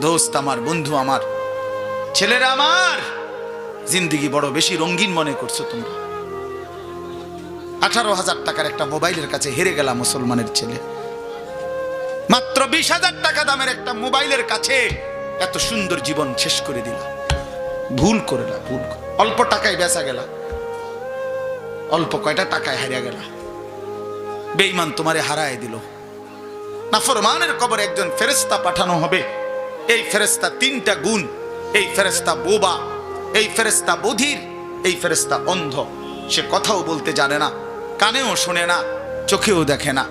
দোস্ত আমার, বন্ধু আমার। ছেলেরা আমার। জিন্দিগি বড় বেশি রঙিন মনে করছ তোমরা। আঠারো হাজার টাকার একটা মোবাইলের কাছে হেরে গেলাম মুসলমানের ছেলে। মাত্র বিশ হাজার টাকা দামের একটা মোবাইলের কাছে এত সুন্দর জীবন শেষ করে দিলা। ভুল করে না ভুল অল্প টাকায় বেচা গেলা। অল্প কয়টা টাকায় হারিয়ে গেলা। বেঈমান তোমারে হারায় দিল। নাফরমানের কবরে একজন ফেরেস্তা পাঠানো হবে। এই ফেরেস্তা তিনটা গুণ, এই ফেরেস্তা বোবা, এই ফেরেস্তা বধির, এই ফেরেস্তা অন্ধ। সে কথাও বলতে জানে না, কানেও শোনে না, চোখেও দেখে না।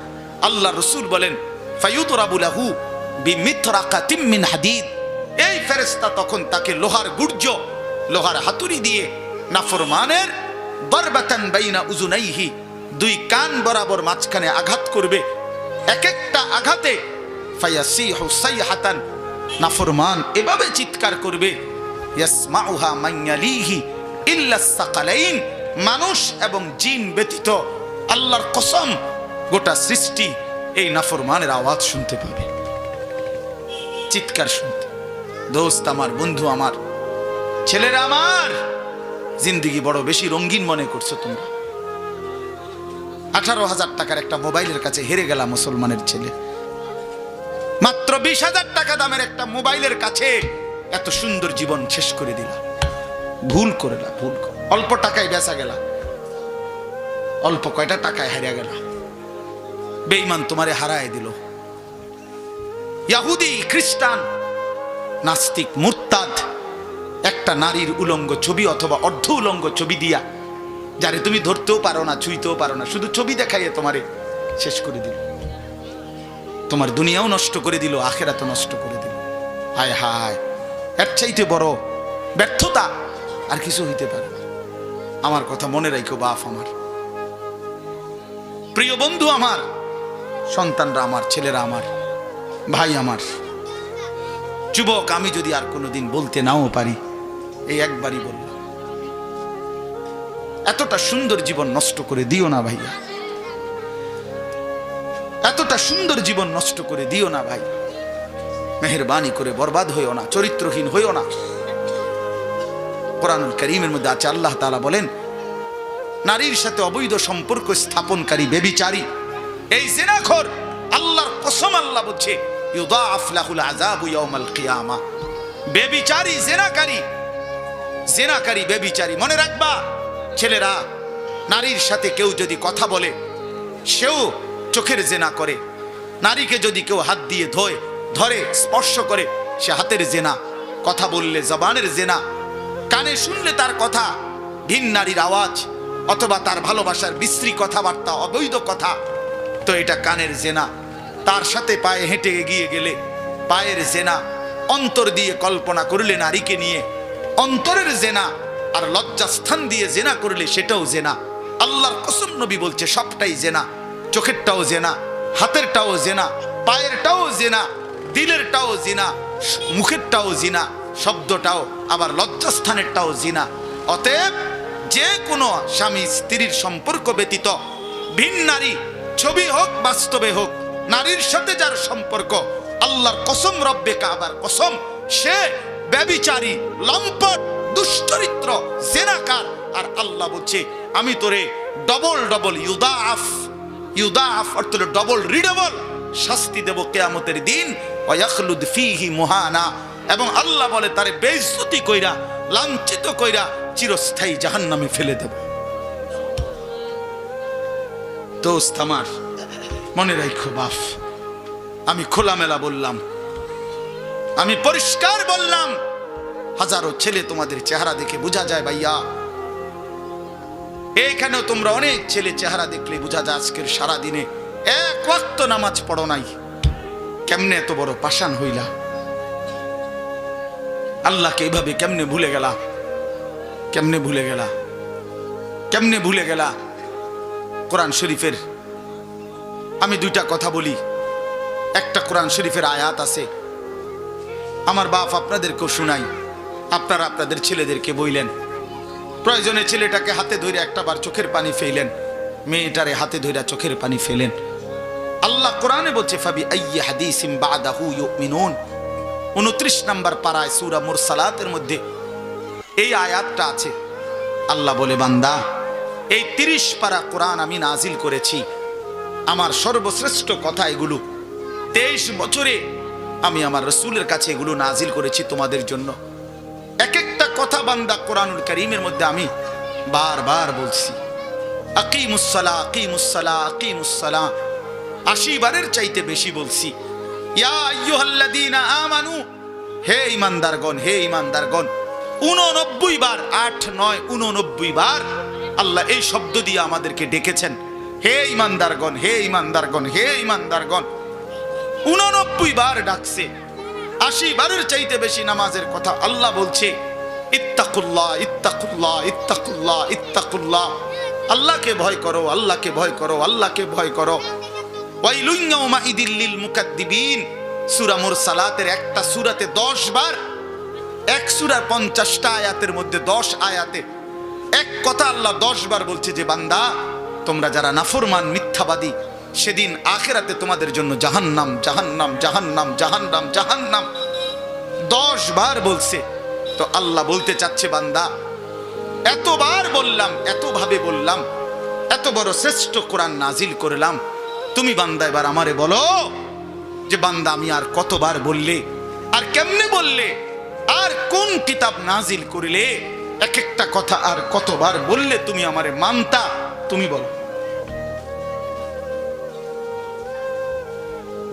আল্লাহ রসুল বলেন ফায়ুতরাবুলাহু বিমিথরাকাতিম মিন হাদিদ। এই ফেরেস্তা তখন তাকে লোহার গুর্জ, লোহার হাতুড়ি দিয়ে নাফরমানের বরবাতান বাইনা উজুনাইহি, দুই কান বরাবর মাঝখানে আঘাত করবে। এক একটা আঘাতে ফায়াসিহু সাইহাতান নাফরমান এভাবে চিৎকার করবে মানুষ এবং জিন ব্যতীত আল্লাহর কসম গোটা সৃষ্টি এই নাফরমানের আওয়াজ শুনতে পাবে। চিৎকার শুনতে। দোস্ত আমার, বন্ধু আমার, ছেলেরা আমার, জিন্দিগি বড় বেশি রঙিন মনে করছ তোমরা। আঠারো হাজার টাকার একটা মোবাইলের কাছে হেরে গেলা মুসলমানের ছেলে। মাত্র বিশ হাজার টাকা দামের একটা মোবাইলের কাছে এত সুন্দর জীবন শেষ করে দিলা। ভুল করে না ভুল। অল্প টাকায় বেচা গেলা। অল্প কয়টা টাকায় হারিয়ে গেলা। বেঈমান তোমারে হারায় দিল। ইয়াহুদি, খ্রিস্টান, নাস্তিক, মুরতাদ, একটা নারীর উলঙ্গ ছবি অথবা অর্ধ উলঙ্গ ছবি দিয়া, যারে তুমি ধরতেও পারো না, ছুঁইতেও পারো না, শুধু ছবি দেখাইয়ে তোমারে শেষ করে দিল। তোমার দুনিয়াও নষ্ট করে দিল আখেরাত নষ্ট করে দিল। হায় হায়, এর চাইতে বড় ব্যর্থতা আর কিছু হইতে পারে না। আমার কথা মনে রাখো বাপ আমার। প্রিয় বন্ধু আমার, সন্তানরা আমার, ছেলেরা আমার, ভাই আমার, যুবক, আমি যদি আর কোনোদিন বলতে নাও পারি, এই একবারই বললাম। এতটা সুন্দর জীবন নষ্ট করে দিও না ভাইয়া। এতটা সুন্দর জীবন নষ্ট করে দিও না ভাই। মেহরবানি করে বরবাদ হইও না, চরিত্রহীন হইও না। কোরআনুল করিমের মধ্যে আছে, আল্লাহ তাআলা বলেন, নারীর সাথে অবৈধ সম্পর্ক স্থাপনকারী বেবিচারী, এই জেনাখর আল্লাহর কসম আল্লাহ বলছে মনে রাখবা, ছেলেরা, নারীর সাথে কেউ যদি কথা বলে, সেও চোখের জেনা করে। নারীকে যদি কেউ হাত দিয়ে ধোয়, ধরে, স্পর্শ করে, সে হাতের জেনা। কথা বললে জবানের জেনা। কানে শুনলে তার কথা। ভিন নারীর আওয়াজ অথবা তার ভালোবাসার বিশ্রী কথাবার্তা, অবৈধ কথা। তো এটা কানের জেনা। তার সাথে পায়ে হেঁটে এগিয়ে গেলে পায়ের জেনা। অন্তর দিয়ে কল্পনা করলে নারীকে নিয়ে। অন্তরের জেনা আর লজ্জাস্থান দিয়ে জেনা করলে সেটাও জেনা। আল্লাহর কসম নবী বলছে, সবটাই জেনা। চোখেরটাও জেনা হাতেরটাও জেনা পায়েরটাও জেনা দিলেরটাও জিনা মুখেরটাও জিনা, শব্দটাও, আবার লজ্জাস্থানেরটাও জিনা। অতএব যে কোনো স্বামী স্ত্রীর সম্পর্ক ব্যতীত, ভিন নারী, ছবি হোক, বাস্তবে হোক, নারীর সাথে যার সম্পর্ক, আল্লাহর কসম, রব্বে কাবার কসম, সে ব্যবিচারী, লম্পট, দুশ্চরিত্র, জেনাকার। আর আল্লাহ বলছে, আমি তোরে ডবল ডবল ইউদাফ। ইউদাফ, অর্থ ডবল রিডবল শাস্তি দেব কেয়ামতের দিন। ওয়াখলুদ ফিহি মুহানা। এবং আল্লাহ বলে, তারে বেইজ্জতি কইরা, লাঞ্ছিত কইরা চিরস্থায়ী জাহান্নামে ফেলে দেব। দোস্ত আমার, মনে রাখো বাপ, আমি খোলামেলা বললাম। আমি পরিষ্কার বললাম, হাজারো ছেলে তোমাদের চেহারা দেখে বোঝা যায় ভাইয়া। এইখানেও তোমরা অনেক ছেলে চেহারা দেখলে বোঝা যায় আজকের সারা দিনে এক ওয়াক্ত নামাজ পড়ো নাই। কেমনে এত বড় পাষাণ হইলা? আল্লাহকে এইভাবে কেমনে ভুলে গেলা? কেমনে ভুলে গেলা? কেমনে ভুলে গেলা? কোরআন শরীফের আমি দুইটা কথা বলি। একটা কোরআন শরীফের আয়াত আছে। আমার বাপ আপনাদেরকেও শুনাই। আপনারা আপনাদের ছেলেদেরকে বইলেন। প্রয়োজনে ছেলেটাকে হাতে ধরে একটা বার চোখের পানি ফেলেন। মেয়েটারে হাতে ধরে চোখের পানি ফেলেন। আল্লাহ কোরআনে বলছে, ফাবি আইয়ি হাদিসিম বাদাহু ইউমিনুন? উনত্রিশ নাম্বার পাড়ায় সুরা মুরসালাতের মধ্যে এই আয়াতটা আছে। আল্লাহ বলে, বান্দা, এই তিরিশ পারা কোরআন আমি নাজিল করেছি। আমার সর্বশ্রেষ্ঠ কথা এগুলো। তেইশ বছরে আমি আমার রসুলের কাছে এগুলো নাজিল করেছি তোমাদের জন্য। কথা বান্দা কোরআনুল করিমের মধ্যে আমি বারবার বলছি, আকিমুসসালা আকিমুসসালা আকিমুসসালা। আশি বারের চাইতে বেশি বলছি আমানু, হে ইমানদারগণ হে ইমানদারগণ উননব্বই বার, আট, নয়, উননব্বই বার আল্লাহ এই শব্দ দিয়ে আমাদেরকে ডেকেছেন, হে ইমানদারগণ হে ইমানদারগণ হে ইমানদারগণ উননব্বই বার ডাকছে, আশি বারের চাইতে বেশি নামাজের কথা আল্লাহ বলছে ইত্তাকুল্লাহ ইত্তাকুল্লাহ ইত্তাকুল্লাহ ইত্তাকুল্লাহ। আল্লাহকে ভয় করো, আল্লাহকে ভয় করো, আল্লাহকে ভয় করো। ওয়াইলুন ইয়াউমাইদিল লিল মুকাদ্দিবিন। সূরা মুরসালাতের একটা সূরাতে 10 বার, এক সূরার 50টা আয়াতের মধ্যে 10 আয়াতে। এক কথা আল্লাহ 10 বার বলছে যে, বান্দা, তোমরা যারা নাফরমান, মিথ্যাবাদী, সেদিন আখেরাতে তোমাদের জন্য জাহান্নাম জাহান্নাম জাহান্নাম জাহান্নাম জাহান্নাম। দশ বার বলছে তো আল্লাহ বলতে চাচ্ছে, বান্দা, এতবার বললাম, এতভাবে বললাম, এত বড় শ্রেষ্ঠ কোরআন নাজিল করলাম। তুমি বান্দা, এবার আমারে বলো যে, বান্দা, আমি আর কতবার বললে, আর কেমনে বললে, আর কোন কিতাব নাজিল করিলে এক একটা কথা আর কতবার বললে তুমি আমারে মানতা, তুমি বলো।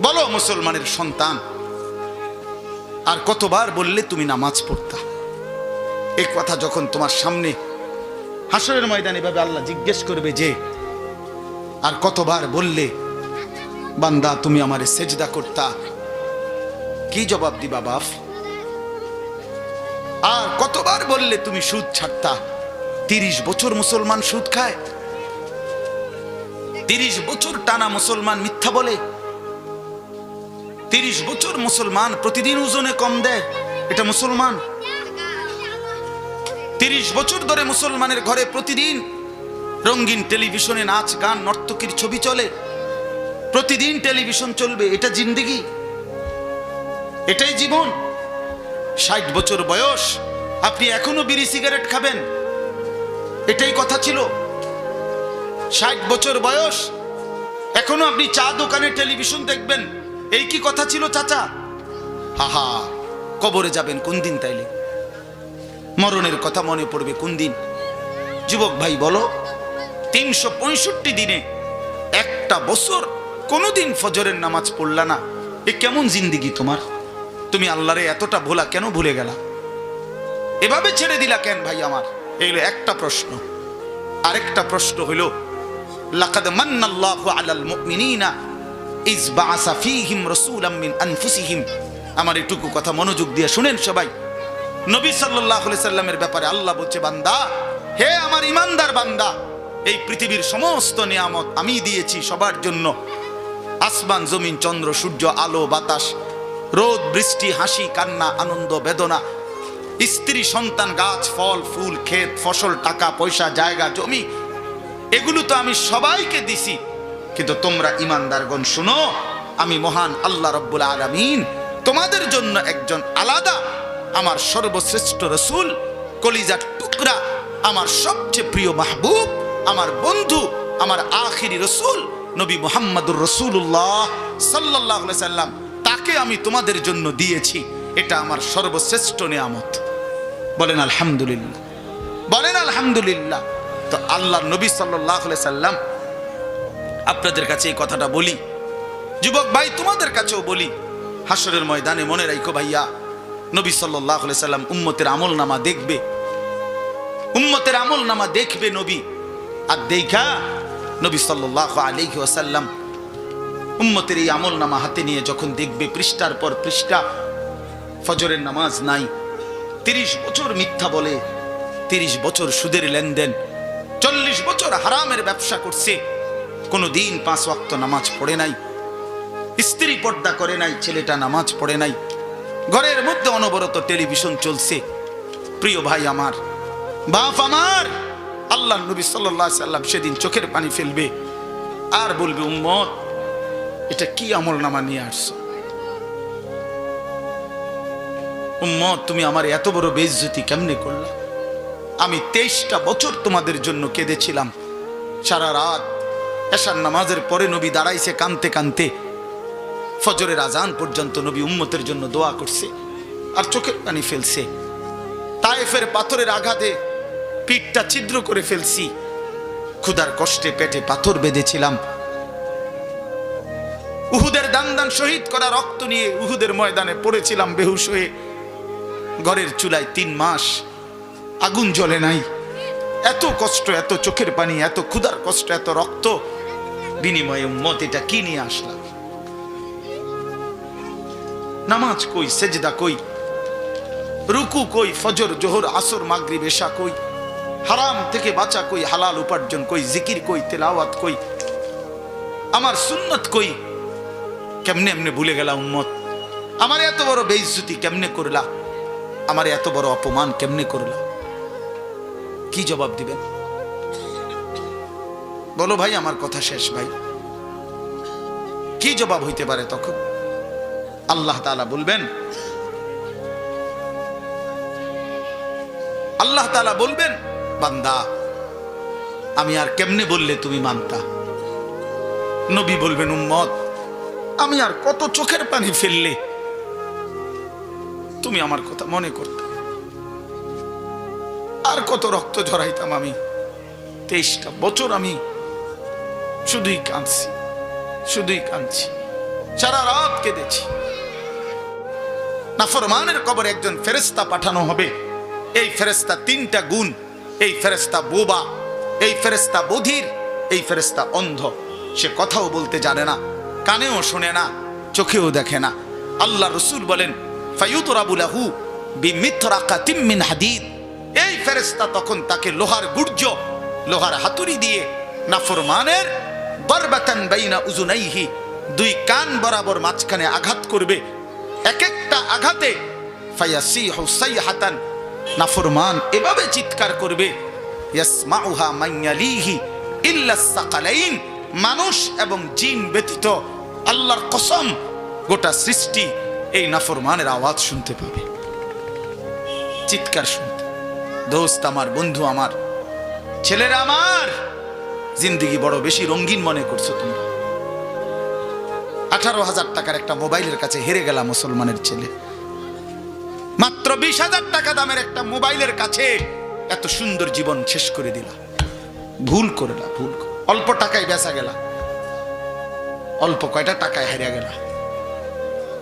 বলো, মুসলমানের সন্তান, আর কতবার বললে তুমি নামাজ পড়তা? এই কথা যখন তোমার সামনে হাসরের ময়দানে ভাবে আল্লাহ জিজ্ঞেস করবে যে, আর কতবার বললে, বান্দা, তুমি আমারে সেজদা করতা? কি জবাব দিবা বাপ? আর কতবার বললে তুমি সুদ ছাড়তা? তিরিশ বছর মুসলমান সুদ খায়। তিরিশ বছর টানা মুসলমান মিথ্যা বলে। তিরিশ বছর মুসলমান প্রতিদিন ওজনে কম দেয়। এটা মুসলমান তিরিশ বছর ধরে মুসলমানের ঘরে প্রতিদিন রঙিন টেলিভিশনে নাচ, গান, নর্তকীর ছবি চলে। প্রতিদিন টেলিভিশন চলবে, এটা জিন্দিগি। এটাই জীবন। ষাট বছর বয়স, আপনি এখনও বিড়ি সিগারেট খাবেন? এটাই কথা ছিল। ষাট বছর বয়স, এখনও আপনি চা দোকানে টেলিভিশন দেখবেন। এই কি কথা ছিল, চাচা? হাহা, কবরে যাবেন কোন দিন তাইলে? মরণের কথা মনে পড়বে কোন দিন? যুবক ভাই, বলো, তিনশো পঁয়ষট্টি দিনে একটা বছর কোনোদিন ফজরের নামাজ পড়লা না? এ কেমন জিন্দিগি তোমার? তুমি আল্লাহরে এতটা ভোলা কেন ভুলে গেলা? এভাবে ছেড়ে দিলা কেন ভাই আমার? এইগুলো একটা প্রশ্ন। আরেকটা প্রশ্ন হইল লাকাদ মান্নাল্লাহু আলাল মুমিনিনা ইজ বাআসা ফীহিম রাসূলাম মিন আনফুসিহিম। আমার এটুকু কথা মনোযোগ দিয়ে শুনেন সবাই। নবী সাল্লাল্লাহু সাল্লামের ব্যাপারে আল্লাহ বলছে, বান্দা, হে আমার ইমানদার বান্দা, এই পৃথিবীর সমস্ত নিয়ামত আমি দিয়েছি সবার জন্য। আসমান, জমিন, চন্দ্র, সূর্য, আলো, বাতাস, রোদ, বৃষ্টি, হাসি, কান্না, আনন্দ, বেদনা, স্ত্রী, সন্তান, গাছ, ফল, ফুল, ক্ষেত, ফসল, টাকা, পয়সা, জায়গা, জমি, এগুলো তো আমি সবাইকে দিছি। কিন্তু তোমরা ইমানদারগণ শুনো, আমি মহান আল্লাহ রব্বুল আলামিন তোমাদের জন্য একজন আলাদা আমার সর্বশ্রেষ্ঠ রসুল, কলিজার টুকরা, আমার সবচেয়ে প্রিয় মাহবুব, আমার বন্ধু, আমার আখিরি রসুল, নবী মোহাম্মদুর রসুল্লাহ সাল্লাহ সাল্লাম, তাকে আমি তোমাদের জন্য দিয়েছি। এটা আমার সর্বশ্রেষ্ঠ নিয়ামত। বলেন আলহামদুলিল্লাহ। বলেন আলহামদুলিল্লাহ। তো আল্লাহ নবী সাল্লাহ সাল্লাম, আপনাদের কাছে এই কথাটা বলি। যুবক ভাই, তোমাদের কাছেও বলি। হাসরের ময়দানে মনে রাখো ভাইয়া নবী সাল্লাহ সাল্লাম উম্মতের আমল নামা দেখবে। উম্মতের আমল নামা দেখবে নবী। আর দেখা নবী সাল্লাহ আলিহি ওয়াসাল্লাম উম্মতের এই আমল নামা হাতে নিয়ে যখন দেখবে, পৃষ্ঠার পর পৃষ্ঠা, ফজরের নামাজ নাই, তিরিশ বছর মিথ্যা বলে, তিরিশ বছর সুদের লেনদেন, চল্লিশ বছর হারামের ব্যবসা করছে কোনো দিন পাঁচ ওয়াক্ত নামাজ পড়ে নাই, স্ত্রী পর্দা করে নাই, ছেলেটা নামাজ পড়ে নাই ঘরের মধ্যে অনবরত টেলিভিশন চলছে। প্রিয় ভাই আমার, বাপ আমার, আল্লাহ নবী সাল্লাহ সাল্লাম সেদিন চোখের পানি ফেলবে। আর বলবে, উম্মত, এটা কি আমল নামা নিয়ে আসছো? উম্মত, তুমি আমার এত বড় বেইজ্জতি কেমনে করলা? আমি তেইশটা বছর তোমাদের জন্য কেঁদেছিলাম। সারা রাত এশার নামাজের পরে নবী দাঁড়াইছে কানতে কানতে ফজরের আজান পর্যন্ত নবী উম্মতের জন্য দোয়া করছে আর চোখের পানি ফেলছে। তায়েফের পাথরের আঘাতে পিঠটা ছিদ্র করে ফেলছি। ক্ষুধার কষ্টে পেটে পাথর বেঁধেছিলাম। উহুদের দান দান শহীদ করা রক্ত নিয়ে উহুদের ময়দানে পড়েছিলাম বেহুশ হয়ে। ঘরের চুলায় তিন মাস আগুন জ্বলে নাই। এত কষ্ট, এত চোখের পানি, এত ক্ষুধার কষ্ট, এত রক্ত। বিনিময়ে উম্মত এটা কি নিয়ে আসলাম? নামাজ কই, সেজদা কই, রুকু কই, ফজর, জোহর, আসর মাগরি বেশা কই, হারাম থেকে বাঁচা কই, হালাল উপার্জন কই, জিকির কই, তেলাওয়াত কই, আমার সুন্নত কই, কেমনে এমনে ভুলে গেলা উম্মত? আমার এত বড় বেইজ্জতি কেমনে করলা? আমার এত বড় অপমান কেমনে করলা? কি জবাব দিবেন? বলো ভাই, আমার কথা শেষ ভাই। কি জবাব হইতে পারে তখন? আল্লাহ তাআলা বলবেন, আল্লাহ তাআলা বলবেন, বান্দা, আমি আর কেমনে বললে তুমি মানতা? নবী বলবেন, উম্মত, আমি আর কত চোখের পানি ফেললে তুমি আমার কথা মনে করতে? আর কত রক্ত ঝরাইতাম আমি? তেইশটা বছর আমি শুধুই কাঁদছি শুধুই কাঁদছি, সারা রাত কেঁদেছি। নাফরমানের কবর একজন ফেরেস্তা পাঠানো হবে। এই ফেরেস্তা তিনটা গুণ। এই ফেরেস্তা বোবা, এই ফেরেস্তা বধির, এই ফেরেস্তা অন্ধ। সে কথাও বলতে জানে না, কানেও শোনে না, চোখেও দেখে না। আল্লাহ রসুল বলেন ফায়ুতরাবুলাহু বিমিথরাকাতিম মিন হাদিদ। এই ফেরেস্তা তখন তাকে লোহার গুর্জ, লোহার হাতুড়ি দিয়ে নাফরমানের বরবাতান বাইনা উজুনাইহি দুই কান বরাবর মাঝখানে আঘাত করবে। এক একটা আঘাতে হাতান নাফরমান এভাবে চিৎকার করবে মানুষ এবং জিন ব্যতীত আল্লাহর কসম গোটা সৃষ্টি এই নাফরমানের আওয়াজ শুনতে পাবে। চিৎকার শুনতে। দোস্ত আমার, বন্ধু আমার, ছেলেরা আমার, জিন্দিগি বড় বেশি রঙিন মনে করছ তোমরা। আঠারো হাজার টাকার একটা মোবাইলের কাছে হেরে গেলাম মুসলমানের ছেলে। মাত্র বিশ হাজার টাকা দামের একটা মোবাইলের কাছে এত সুন্দর জীবন শেষ করে দিলা। ভুল করলা, ভুল অল্প টাকায় বেচা গেলা। অল্প কয়টা টাকায় হারিয়া গেলা।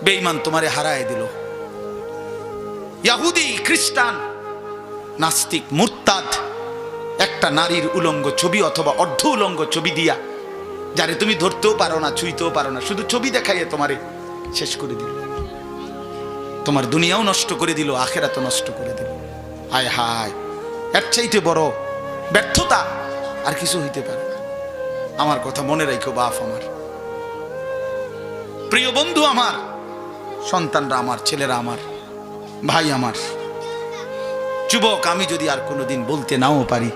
বেঈমান তোমারে হারায় দিল। ইয়াহুদি, খ্রিস্টান, নাস্তিক, মুরতাদ, একটা নারীর উলঙ্গ ছবি অথবা অর্ধ উলঙ্গ ছবি দিয়া যারে তুমি ধরতেও পারো না, ছুঁইতেও পারো না, শুধু ছবি দেখাইয়ে তোমারে শেষ করে দিল। তোমার দুনিয়াও নষ্ট করে দিল, আখেরাতও নষ্ট করে দিল। হায় হায়, এর চাইতে বড় ব্যর্থতা আর কিছু হইতে পারে না। আমার কথা মনে রাখো বাপ আমার। প্রিয় বন্ধু আমার, সন্তানরা আমার, ছেলেরা আমার, ভাই আমার, যুবক, আমি যদি আর কোনোদিন বলতে নাও পারি,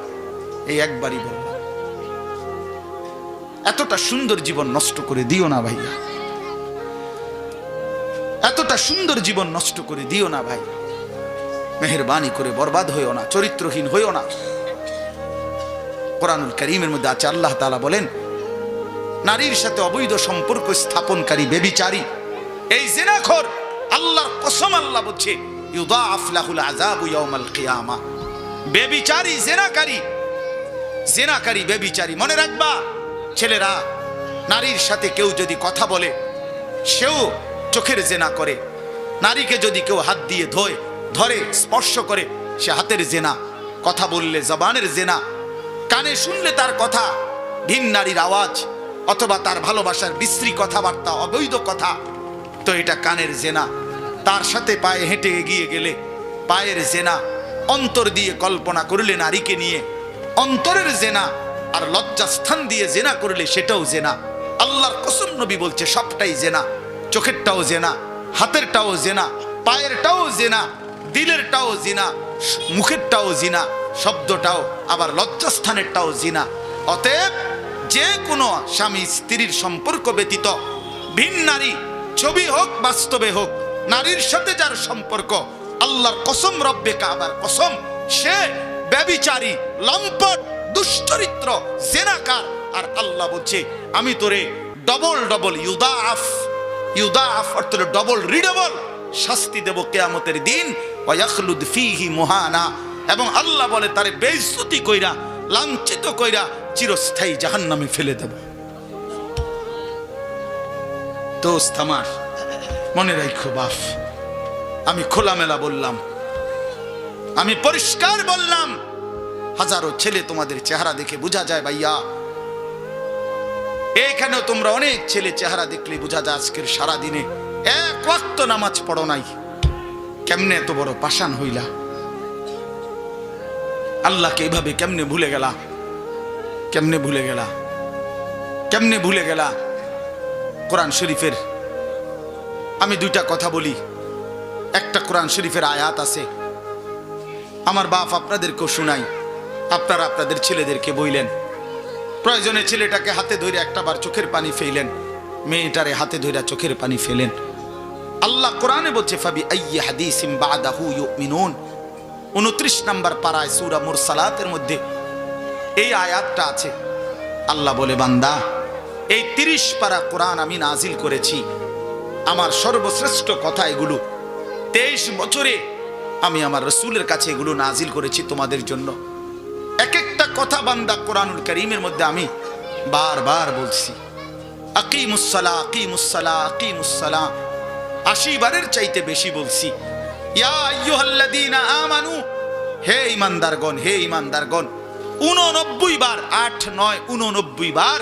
এই একবারই বললাম এতটা সুন্দর জীবন নষ্ট করে দিও না ভাইয়া। এতটা সুন্দর জীবন নষ্ট করে দিও না ভাই মেহরবানি করে বরবাদ হইও না, চরিত্রহীন হইও না। কোরআনুল করিমের মধ্যে আছে, আল্লাহ তাআলা বলেন, নারীর সাথে অবৈধ সম্পর্ক স্থাপনকারী বেবিচারী, এই জেনাখর আল্লাহর কসম আল্লাহ বলছে, ইউদাআফ লাহুল আযাবু ইয়াউমাল কিয়ামা। বেবিচারী, জেনাকারী জেনাকারী, বেবিচারী, মনে রাখবা ছেলেরা, নারীর সাথে কেউ যদি কথা বলে, সেও চোখের জেনা করে। নারীকে যদি কেউ হাত দিয়ে ধোয়, ধরে, স্পর্শ করে, সে হাতের জেনা। কথা বললে জবানের জেনা। কানে শুনলে তার কথা। ভিন নারীর আওয়াজ অথবা তার ভালোবাসার বিশ্রী কথাবার্তা, অবৈধ কথা। তো এটা কানের জেনা। তার সাথে পায়ে হেঁটে এগিয়ে গেলে পায়ের জেনা। অন্তর দিয়ে কল্পনা করলে নারীকে নিয়ে। অন্তরের জেনা। আর লজ্জাস্থান দিয়ে জেনা করলে সেটাও জেনা। আল্লাহর কসম নবী বলছে, সবটাই জেনা। চোখেরটাও জেনা, হাতেরটাও জেনা, পায়েরটাও জেনা, দিলেরটাও জিনা, মুখেরটাও জিনা, শব্দটাও, আবার লজ্জাস্থানেরটাও জিনা। অতএব যে কোনো স্বামী স্ত্রীর সম্পর্ক ব্যতীত, ভিন নারী, ছবি হোক, বাস্তবে হোক, নারীর সাথে যার সম্পর্ক, আল্লাহর কসম রব্বে কাবার কসম, সে ব্যবিচারী, লম্পট দুশ্চরিত্র, জেনাকার। আর আল্লাহ বলছে, আমি তোরে ডবল ডবল ইউদাফ। ইউদাফ অর্থ ডবল রিডবল শাস্তি দেব কেয়ামতের দিন। ওয়াখলুদ ফিহি মুহানা। এবং আল্লাহ বলে, তারে বেইজ্জতি কইরা, লাঞ্ছিত কইরা চিরস্থায়ী জাহান্নামে ফেলে দেব। দোস্ত আমার, মনে রাখো বাপ, আমি খোলামেলা বললাম, আমি পরিষ্কার বললাম হাজারো ছেলে তোমাদের চেহারা দেখে বোঝা যায় ভাইয়া। এখানেও তোমরা অনেক ছেলে চেহারা দেখলে বোঝা যায় আজকের সারা দিনে এক ওয়াক্ত নামাজ পড়ো নাই। কেমনে এত বড় পাষাণ হইলা? আল্লাহকে এভাবে কেমনে ভুলে গেলা? কেমনে ভুলে গেলা? কেমনে ভুলে গেলা? কোরআন শরীফের আমি দুইটা কথা বলি। একটা কোরআন শরীফের আয়াত আছে। আমার বাপ আপনাদেরকেও শুনাই। আপনারা আপনাদের ছেলেদেরকে বইলেন। প্রয়োজনে ছেলেটাকে হাতে ধরে একটাবার চোখের পানি ফেলেন মেয়েটারে হাতে ধরে চোখের পানি ফেলেন। আল্লাহ কোরআনে বলছে, ফাবি আইয়ি হাদিসিম বাদাহু ইউমিনুন? 29 নাম্বার পারায় সূরা মধ্যে এই আয়াতটা আছে। আল্লাহ বলে, বান্দা, এই 30 পারা কোরআন আমি নাজিল করেছি। আমার সর্বশ্রেষ্ঠ কথা এগুলো। তেইশ বছরে আমি আমার রসুলের কাছে এগুলো নাজিল করেছি তোমাদের জন্য। কথা বান্দা কোরআনুল করিমের মধ্যে আমি বারবার বলছি, আকিমুসসালা আকিমুসসালা আকিমুসসালা। আশি বারের চাইতে বেশি বলছি আমানু, হে ইমানদারগণ হে ইমানদারগণ উননব্বই বার, আট, নয়, উননব্বই বার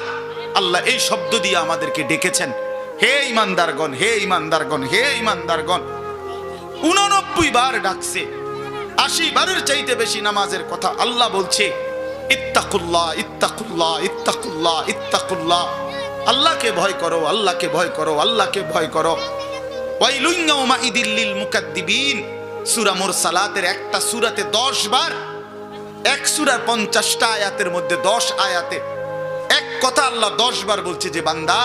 আল্লাহ এই শব্দ দিয়ে আমাদেরকে ডেকেছেন, হে ইমানদারগণ হে ইমানদারগণ হে ইমানদারগণ উননব্বই বার ডাকছে, আশি বারের চাইতে বেশি নামাজের কথা আল্লাহ বলছে ইত্তাকুল্লাহ ইত্তাকুল্লাহ ইত্তাকুল্লাহ ইত্তাকুল্লাহ। আল্লাহকে ভয় করো, আল্লাহকে ভয় করো, আল্লাহকে ভয় করো। ওয়াইলুন ইয়াউমাইদিল লিল মুকাদ্দিবিন। সূরা মুরসালাতের একটা সূরাতে 10 বার, এক সূরার 50টা আয়াতের মধ্যে 10 আয়াতে। এক কথা আল্লাহ 10 বার বলছে যে, বান্দা,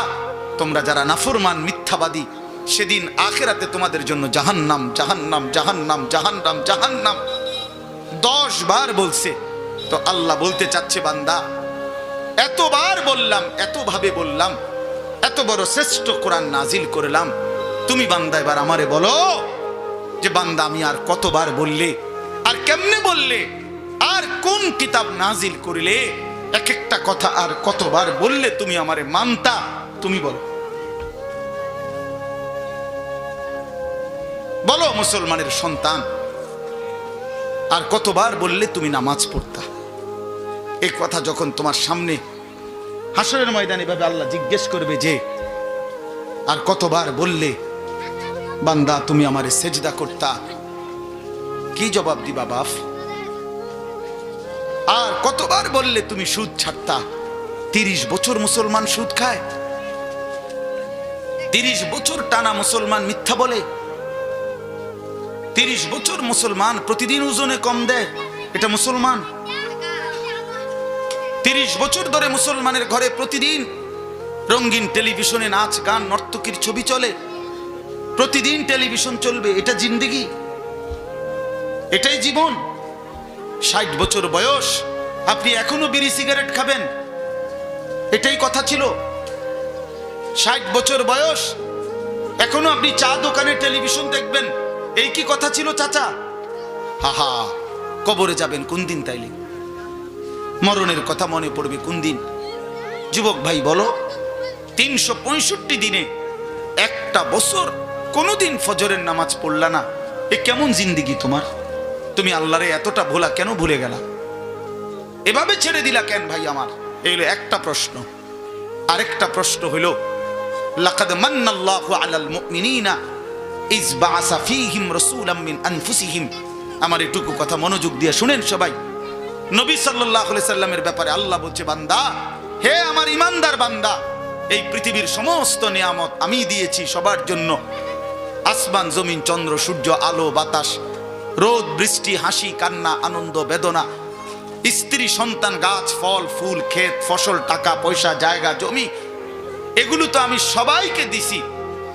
তোমরা যারা নাফরমান, মিথ্যাবাদী, সেদিন আখেরাতে তোমাদের জন্য জাহান্নাম জাহান্নাম জাহান্নাম জাহান্নাম জাহান্নাম। দশ বার বলছে তো আল্লাহ বলতে চাচ্ছে, বান্দা, এতবার বললাম, এতভাবে বললাম, এত বড় শ্রেষ্ঠ কোরআন নাজিল করলাম। তুমি বান্দা, এবার আমারে বলো যে, বান্দা, আমি আর কতবার বললে, আর কেমনে বললে, আর কোন কিতাব নাজিল করিলে এক একটা কথা আর কতবার বললে তুমি আমারে মানতা, তুমি বলো। বলো, মুসলমানের সন্তান, আর কতবার বললে তুমি নামাজ পড়তা? এই কথা যখন তোমার সামনে হাসরের ময়দানে ভাবে আল্লাহ জিজ্ঞেস করবে যে, আর কতবার বললে, বান্দা, তুমি আমারে সেজদা করতা? কি জবাব দিবা, বাপ? আর কতবার বললে তুমি সুদ ছাড়তা? তিরিশ বছর মুসলমান সুদ খায়। তিরিশ বছর টানা মুসলমান মিথ্যা বলে। তিরিশ বছর মুসলমান প্রতিদিন ওজনে কম দেয়। এটা মুসলমান তিরিশ বছর ধরে মুসলমানের ঘরে প্রতিদিন রঙিন টেলিভিশনে নাচ, গান, নর্তকীর ছবি চলে। প্রতিদিন টেলিভিশন চলবে, এটা জিন্দিগি। এটাই জীবন। ষাট বছর বয়স, আপনি এখনও বিড়ি সিগারেট খাবেন। এটাই কথা ছিল। ষাট বছর বয়স, এখনও আপনি চা দোকানে টেলিভিশন দেখবেন। এই কি কথা ছিল, চাচা? হাহা কবরে যাবেন কোন দিন তাইলে? মরণের কথা মনে পড়বে কোন দিন? যুবক ভাই, বলো, তিনশো পঁয়ষট্টি দিনে একটা বছর কোনোদিন ফজরের নামাজ পড়লা না? এ কেমন জিন্দিগি তোমার? তুমি আল্লাহরে এতটা ভোলা কেন ভুলে গেলা? এভাবে ছেড়ে দিলা কেন ভাই আমার? এই হলো একটা প্রশ্ন। আরেকটা প্রশ্ন হইল লাকাদ মান্নাল্লাহু আলাল মুমিনিনা ইজ ফীহিম রাসূলাম মিন আনফুসিহিম। আমার এটুকু কথা মনোযোগ দিয়ে শুনেন সবাই। নবী সাল্লাল্লাহু সাল্লামের ব্যাপারে আল্লাহ বলছে, বান্দা, হে আমার ইমানদার বান্দা, এই পৃথিবীর সমস্ত নিয়ামত আমি দিয়েছি সবার জন্য। আসমান, জমিন, চন্দ্র, সূর্য, আলো, বাতাস, রোদ, বৃষ্টি, হাসি, কান্না, আনন্দ, বেদনা, স্ত্রী, সন্তান, গাছ, ফল, ফুল, ক্ষেত, ফসল, টাকা, পয়সা, জায়গা, জমি, এগুলো তো আমি সবাইকে দিছি।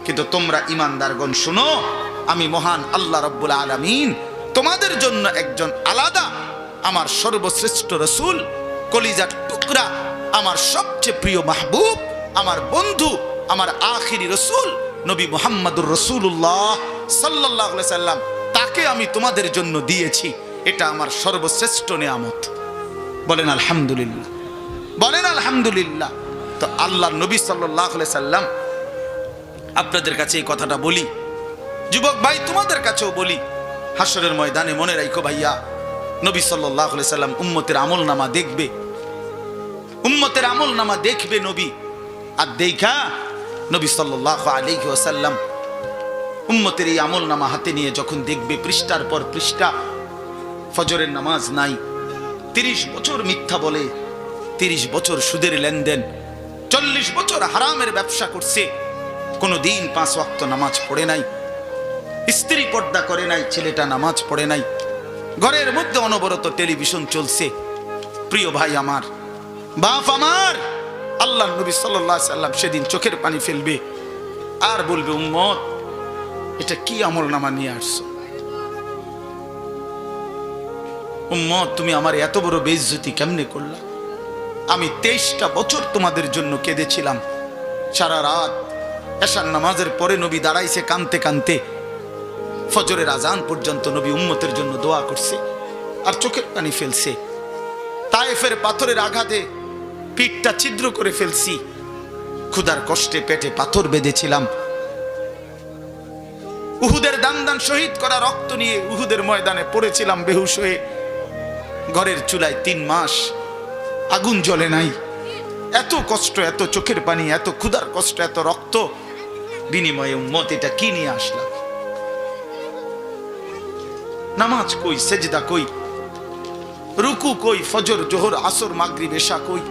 কিন্তু তোমরা ইমানদারগণ, শুনো, আমি মহান আল্লাহ রব্বুল আলমিন তোমাদের জন্য একজন আলাদা আমার সর্বশ্রেষ্ঠ রসুল, কলিজার টুকরা, আমার সবচেয়ে প্রিয় মাহবুব, আমার বন্ধু, আমার আখিরি রসুল, নবী মোহাম্মদুর রসুল্লাহ সাল্লাহ সাল্লাম, তাকে আমি তোমাদের জন্য দিয়েছি। এটা আমার সর্বশ্রেষ্ঠ নিয়ামত। বলেন আলহামদুলিল্লাহ। বলেন আলহামদুলিল্লাহ। তো আল্লাহ নবী সাল্লাহ সাল্লাম, আপনাদের কাছে এই কথাটা বলি। যুবক ভাই, তোমাদের কাছেও বলি। হাসরের ময়দানে মনে রাখো ভাইয়া নবী সাল্লাম উম্মতের আমল নামা দেখবে। উম্মতের আমল নামা দেখবে নবী। আর দেখা নবী সাল্লাহ আলাইহি ওয়াসাল্লাম উম্মতের এই আমল নামা হাতে নিয়ে যখন দেখবে পৃষ্ঠার পর পৃষ্ঠা, ফজরের নামাজ নাই, তিরিশ বছর মিথ্যা বলে, তিরিশ বছর সুদের লেনদেন, চল্লিশ বছর হারামের ব্যবসা করছে কোনো দিন পাঁচ ওয়াক্ত নামাজ পড়ে নাই, স্ত্রী পর্দা করে নাই, ছেলেটা নামাজ পড়ে নাই ঘরের মধ্যে অনবরত টেলিভিশন চলছে। প্রিয় ভাই আমার, বাপ আমার, আল্লাহ নবী সাল্লাহ সাল্লাম সেদিন চোখের পানি ফেলবে। আর বলবে, উম্মত, এটা কি আমল নামা নিয়ে আসছো? উম্মত, তুমি আমার এত বড় বেইজ্জতি কেমনে করলা? আমি তেইশটা বছর তোমাদের জন্য কেঁদেছিলাম। সারা রাত এশার নামাজের পরে নবী দাঁড়াইছে কানতে কানতে। ফজরের আজান পর্যন্ত নবী উম্মতের জন্য দোয়া করছে আর চোখের পানি ফেলছে। তায়েফের পাথরের আঘাতে পিঠটা ছিদ্র করে ফেলছি। ক্ষুধার কষ্টে পেটে পাথর বেঁধেছিলাম। উহুদের দান দান শহীদ করা রক্ত নিয়ে উহুদের ময়দানে পড়েছিলাম বেহুশ হয়ে। ঘরের চুলায় তিন মাস আগুন জ্বলে নাই। এত কষ্ট, এত চোখের পানি, এত ক্ষুধার কষ্ট, এত রক্ত। বিনিময়ে উম্মত এটা কি নিয়ে আসলাম? নামাজ কই, সেজদা কই, রুকু কই, ফজর, জোহর, আসর মাগরি বেশা কই,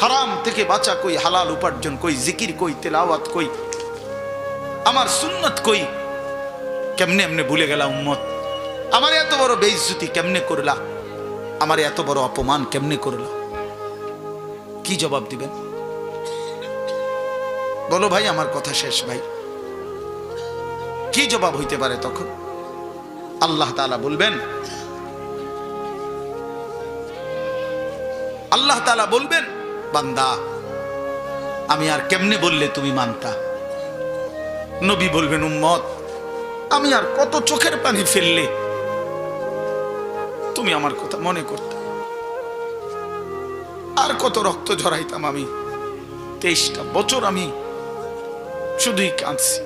হারাম থেকে বাঁচা কই, হালাল উপার্জন কই, জিকির কই, তেলাওয়াত কই, আমার সুন্নত কই, কেমনে এমনে ভুলে গেলা উম্মত? আমার এত বড় বেইজ্জতি কেমনে করলা? আমার এত বড় অপমান কেমনে করলা? কি জবাব দিবেন? বলো ভাই, আমার কথা শেষ ভাই। কি জবাব হইতে পারে তখন? আল্লাহ তাআলা বলবেন, আল্লাহ তাআলা বলবেন, বান্দা, আমি আর কেমনে বললে তুমি মানতা? নবী বলবেন, উম্মত, আমি আর কত চোখের পানি ফেললে তুমি আমার কথা মনে করতে? আর কত রক্ত ঝরাইতাম আমি? তেইশটা বছর আমি শুধুই কাঁদছি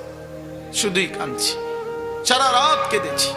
শুধুই কাঁদছি, সারা রাত কেঁদেছি।